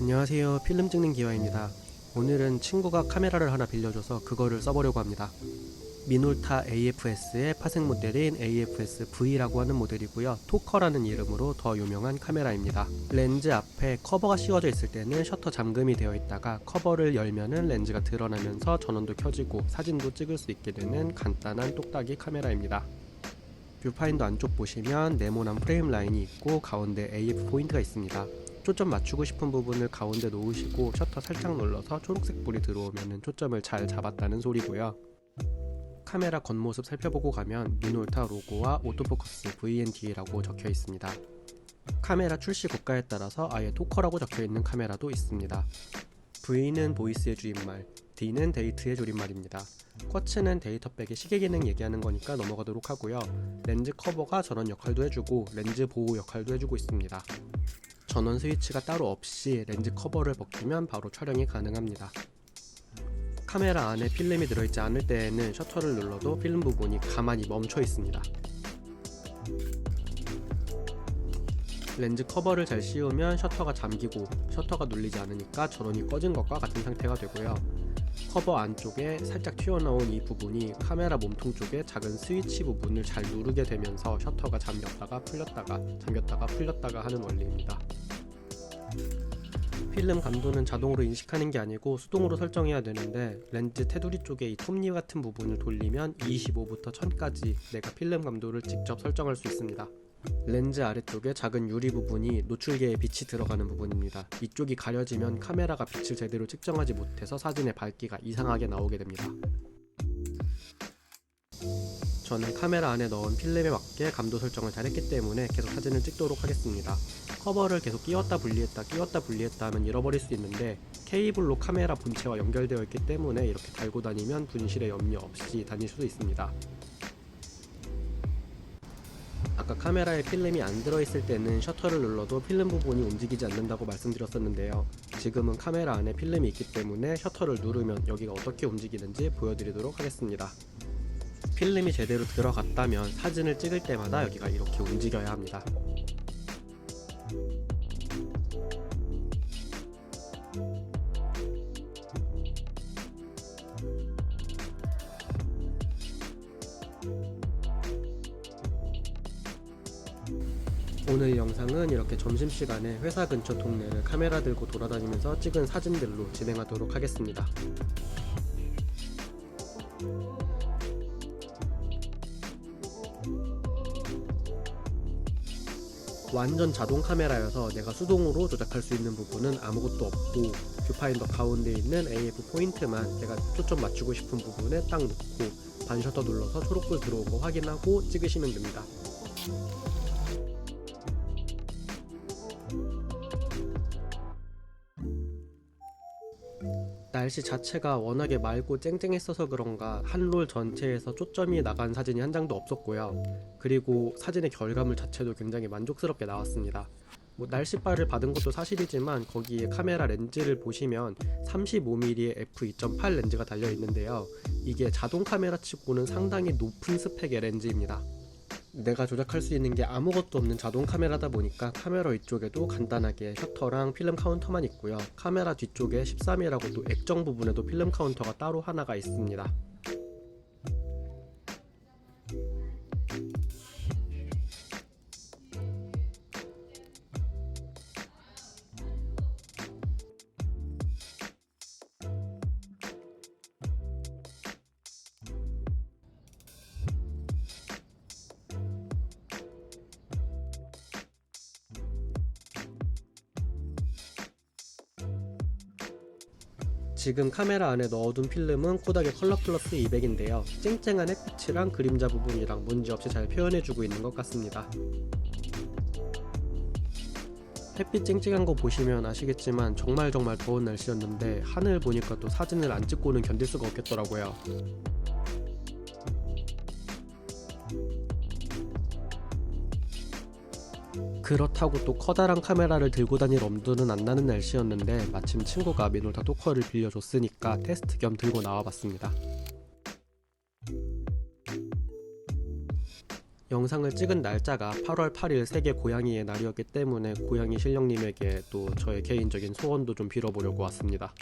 안녕하세요. 필름 찍는 기화입니다. 오늘은 친구가 카메라를 하나 빌려줘서 그거를 써보려고 합니다. 미놀타 AFS의 파생 모델인 AFS-V라고 하는 모델이고요. 토커라는 이름으로 더 유명한 카메라입니다. 렌즈 앞에 커버가 씌워져 있을 때는 셔터 잠금이 되어 있다가 커버를 열면은 렌즈가 드러나면서 전원도 켜지고 사진도 찍을 수 있게 되는 간단한 똑딱이 카메라입니다. 뷰파인더 안쪽 보시면 네모난 프레임 라인이 있고 가운데 AF 포인트가 있습니다. 초점 맞추고 싶은 부분을 가운데 놓으시고 셔터 살짝 눌러서 초록색 불이 들어오면 초점을 잘 잡았다는 소리고요. 카메라 겉모습 살펴보고 가면 미놀타 로고와 오토포커스 VND라고 적혀 있습니다. 카메라 출시 국가에 따라서 아예 토커라고 적혀 있는 카메라도 있습니다. V는 보이스의 줄임말, D는 데이트의 줄임말입니다. 쿼츠는 데이터백의 시계 기능 얘기하는 거니까 넘어가도록 하고요. 렌즈 커버가 전원 역할도 해주고 렌즈 보호 역할도 해주고 있습니다. 전원 스위치가 따로 없이 렌즈 커버를 벗기면 바로 촬영이 가능합니다. 카메라 안에 필름이 들어있지 않을 때에는 셔터를 눌러도 필름 부분이 가만히 멈춰 있습니다. 렌즈 커버를 잘 씌우면 셔터가 잠기고 셔터가 눌리지 않으니까 전원이 꺼진 것과 같은 상태가 되고요. 커버 안쪽에 살짝 튀어나온 이 부분이 카메라 몸통 쪽에 작은 스위치 부분을 잘 누르게 되면서 셔터가 잠겼다가 풀렸다가 잠겼다가 풀렸다가 하는 원리입니다. 필름 감도는 자동으로 인식하는 게 아니고 수동으로 설정해야 되는데 렌즈 테두리 쪽에 이 톱니 같은 부분을 돌리면 25부터 1000까지 내가 필름 감도를 직접 설정할 수 있습니다. 렌즈 아래쪽에 작은 유리 부분이 노출계에 빛이 들어가는 부분입니다. 이쪽이 가려지면 카메라가 빛을 제대로 측정하지 못해서 사진의 밝기가 이상하게 나오게 됩니다. 저는 카메라 안에 넣은 필름에 맞게 감도 설정을 잘했기 때문에 계속 사진을 찍도록 하겠습니다. 커버를 계속 끼웠다 분리했다 끼웠다 분리했다 하면 잃어버릴 수 있는데 케이블로 카메라 본체와 연결되어 있기 때문에 이렇게 달고 다니면 분실에 염려 없이 다닐 수도 있습니다. 아까 카메라에 필름이 안 들어있을 때는 셔터를 눌러도 필름 부분이 움직이지 않는다고 말씀드렸었는데요. 지금은 카메라 안에 필름이 있기 때문에 셔터를 누르면 여기가 어떻게 움직이는지 보여드리도록 하겠습니다. 필름이 제대로 들어갔다면 사진을 찍을 때마다 여기가 이렇게 움직여야 합니다. 오늘 영상은 이렇게 점심시간에 회사 근처 동네를 카메라 들고 돌아다니면서 찍은 사진들로 진행하도록 하겠습니다. 완전 자동 카메라여서 내가 수동으로 조작할 수 있는 부분은 아무것도 없고 뷰파인더 가운데 있는 AF 포인트만 제가 초점 맞추고 싶은 부분에 딱 놓고 반셔터 눌러서 초록불 들어온 거 확인하고 찍으시면 됩니다. 날씨 자체가 워낙에 맑고 쨍쨍했어서 그런가 한 롤 전체에서 초점이 나간 사진이 한 장도 없었고요. 그리고 사진의 결과물 자체도 굉장히 만족스럽게 나왔습니다. 뭐 날씨바를 받은 것도 사실이지만 거기에 카메라 렌즈를 보시면 35mm의 f2.8 렌즈가 달려 있는데요. 이게 자동 카메라 치고는 상당히 높은 스펙의 렌즈입니다. 내가 조작할 수 있는 게 아무것도 없는 자동 카메라다 보니까 카메라 위쪽에도 간단하게 셔터랑 필름 카운터만 있고요. 카메라 뒤쪽에 13이라고 또 액정 부분에도 필름 카운터가 따로 하나가 있습니다. 지금 카메라 안에 넣어둔 필름은 코닥의 컬러 플러스 200인데요. 쨍쨍한 햇빛이랑 그림자 부분이랑 문제없이 잘 표현해주고 있는 것 같습니다. 햇빛 쨍쨍한 거 보시면 아시겠지만 정말 정말 더운 날씨였는데 하늘 보니까 또 사진을 안 찍고는 견딜 수가 없겠더라고요. 그렇다고 또 커다란 카메라를 들고 다닐 엄두는 안 나는 날씨였는데 마침 친구가 미놀타 토커를 빌려줬으니까 테스트 겸 들고 나와봤습니다. 영상을 찍은 날짜가 8월 8일 세계 고양이의 날이었기 때문에 고양이 실령님에게 또 저의 개인적인 소원도 좀 빌어보려고 왔습니다.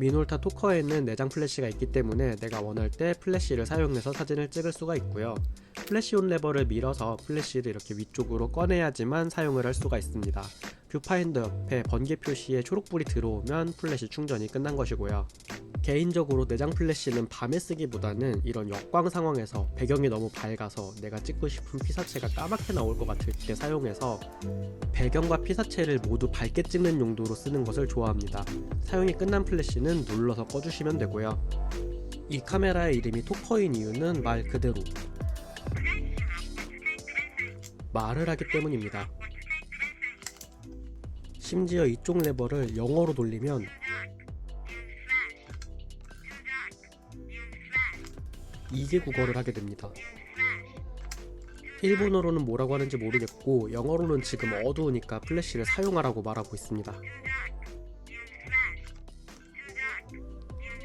미놀타 토커에는 내장 플래시가 있기 때문에 내가 원할 때 플래시를 사용해서 사진을 찍을 수가 있고요. 플래시 온 레버를 밀어서 플래시를 이렇게 위쪽으로 꺼내야지만 사용을 할 수가 있습니다. 뷰파인더 옆에 번개 표시에 초록불이 들어오면 플래시 충전이 끝난 것이고요. 개인적으로 내장 플래시는 밤에 쓰기보다는 이런 역광 상황에서 배경이 너무 밝아서 내가 찍고 싶은 피사체가 까맣게 나올 것 같을 때 사용해서 배경과 피사체를 모두 밝게 찍는 용도로 쓰는 것을 좋아합니다. 사용이 끝난 플래시는 눌러서 꺼주시면 되고요. 이 카메라의 이름이 토커인 이유는 말 그대로 말을 하기 때문입니다. 심지어 이쪽 레버를 영어로 돌리면 이게 국어를 하게 됩니다. 일본어로는 뭐라고 하는지 모르겠고 영어로는 지금 어두우니까 플래시를 사용하라고 말하고 있습니다.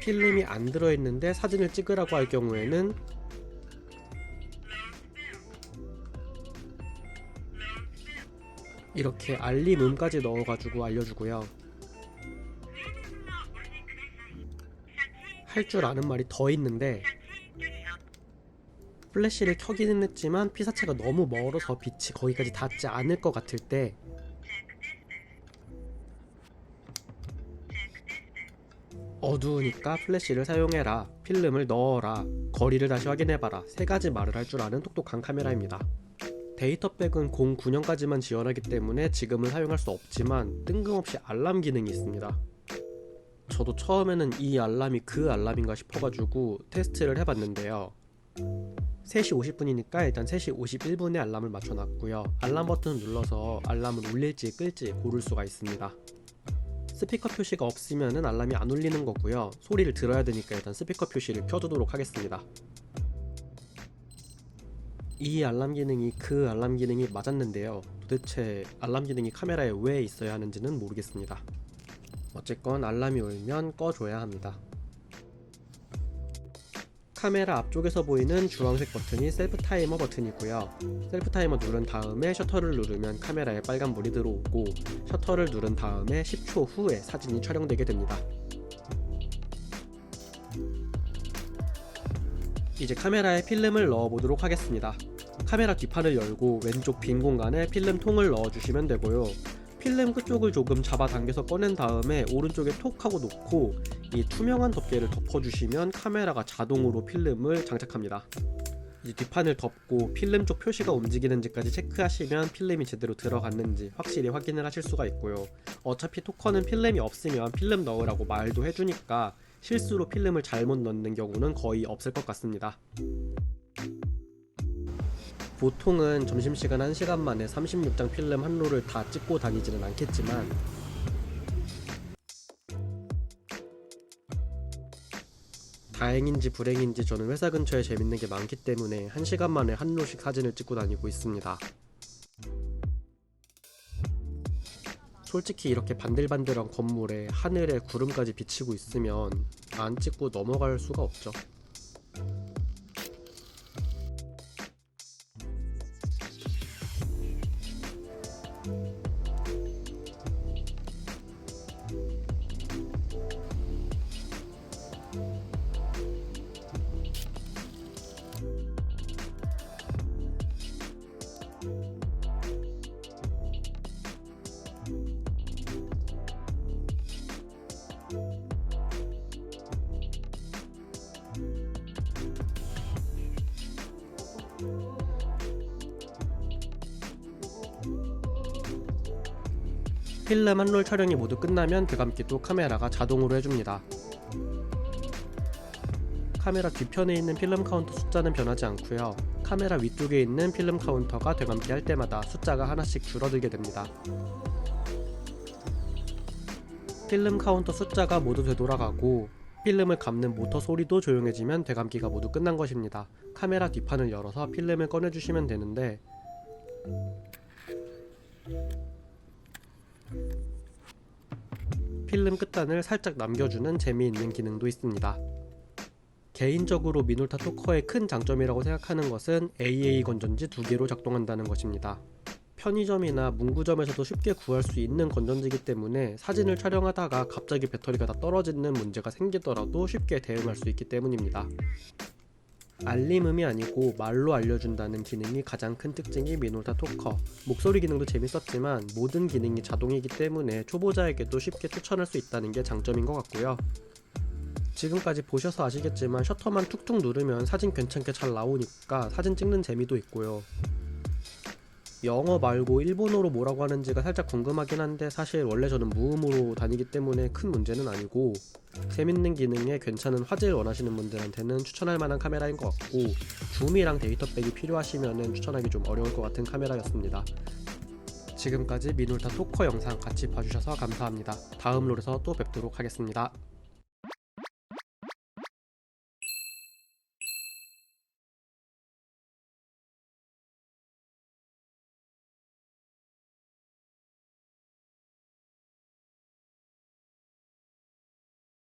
필름이 안 들어있는데 사진을 찍으라고 할 경우에는 이렇게 알림 음까지 넣어가지고 알려주고요. 할 줄 아는 말이 더 있는데 플래시를 켜기는 했지만 피사체가 너무 멀어서 빛이 거기까지 닿지 않을 것 같을 때. 어두우니까 플래시를 사용해라. 필름을 넣어라. 거리를 다시 확인해봐라. 세 가지 말을 할 줄 아는 똑똑한 카메라입니다. 데이터백은 09년까지만 지원하기 때문에 지금은 사용할 수 없지만 뜬금없이 알람 기능이 있습니다. 저도 처음에는 이 알람이 그 알람인가 싶어가지고 테스트를 해봤는데요 3시 50분이니까 일단 3시 51분에 알람을 맞춰놨고요. 알람 버튼을 눌러서 알람을 울릴지 끌지 고를 수가 있습니다. 스피커 표시가 없으면 알람이 안 울리는 거고요. 소리를 들어야 되니까 일단 스피커 표시를 켜두도록 하겠습니다. 이 알람 기능이 그 알람 기능이 맞았는데요. 도대체 알람 기능이 카메라에 왜 있어야 하는지는 모르겠습니다. 어쨌건 알람이 울면 꺼줘야 합니다. 카메라 앞쪽에서 보이는 주황색 버튼이 셀프 타이머 버튼이고요. 셀프 타이머 누른 다음에 셔터를 누르면 카메라에 빨간불이 들어오고 셔터를 누른 다음에 10초 후에 사진이 촬영되게 됩니다. 이제 카메라에 필름을 넣어 보도록 하겠습니다. 카메라 뒷판을 열고 왼쪽 빈 공간에 필름 통을 넣어 주시면 되고요. 필름 끝쪽을 조금 잡아당겨서 꺼낸 다음에 오른쪽에 톡 하고 놓고 이 투명한 덮개를 덮어주시면 카메라가 자동으로 필름을 장착합니다. 이 뒷판을 덮고 필름 쪽 표시가 움직이는지까지 체크하시면 필름이 제대로 들어갔는지 확실히 확인을 하실 수가 있고요. 어차피 토커는 필름이 없으면 필름 넣으라고 말도 해주니까 실수로 필름을 잘못 넣는 경우는 거의 없을 것 같습니다. 보통은 점심시간 1시간 만에 36장 필름 한 롤을 다 찍고 다니지는 않겠지만 다행인지 불행인지 저는 회사 근처에 재밌는 게 많기 때문에 1시간 만에 한 롤씩 사진을 찍고 다니고 있습니다. 솔직히 이렇게 반들반들한 건물에 하늘에 구름까지 비치고 있으면 안 찍고 넘어갈 수가 없죠. 필름 한 롤 촬영이 모두 끝나면 대감기 또 카메라가 자동으로 해줍니다. 카메라 뒤편에 있는 필름 카운터 숫자는 변하지 않고요. 카메라 위쪽에 있는 필름 카운터가 되감기 할 때마다 숫자가 하나씩 줄어들게 됩니다. 필름 카운터 숫자가 모두 되돌아가고 필름을 감는 모터 소리도 조용해지면 되감기가 모두 끝난 것입니다. 카메라 뒷판을 열어서 필름을 꺼내주시면 되는데 필름 끝단을 살짝 남겨주는 재미있는 기능도 있습니다. 개인적으로 미놀타 토커의 큰 장점이라고 생각하는 것은 AA 건전지 두 개로 작동한다는 것입니다. 편의점이나 문구점에서도 쉽게 구할 수 있는 건전지이기 때문에 사진을 촬영하다가 갑자기 배터리가 다 떨어지는 문제가 생기더라도 쉽게 대응할 수 있기 때문입니다. 알림음이 아니고 말로 알려준다는 기능이 가장 큰 특징이 미놀타 토커. 목소리 기능도 재밌었지만 모든 기능이 자동이기 때문에 초보자에게도 쉽게 추천할 수 있다는 게 장점인 것 같고요. 지금까지 보셔서 아시겠지만 셔터만 툭툭 누르면 사진 괜찮게 잘 나오니까 사진 찍는 재미도 있고요. 영어 말고 일본어로 뭐라고 하는지가 살짝 궁금하긴 한데 사실 원래 저는 무음으로 다니기 때문에 큰 문제는 아니고 재밌는 기능에 괜찮은 화질 원하시는 분들한테는 추천할 만한 카메라인 것 같고 줌이랑 데이터백이 필요하시면 추천하기 좀 어려울 것 같은 카메라였습니다. 지금까지 미놀타 토커 영상 같이 봐주셔서 감사합니다. 다음 롤에서 또 뵙도록 하겠습니다.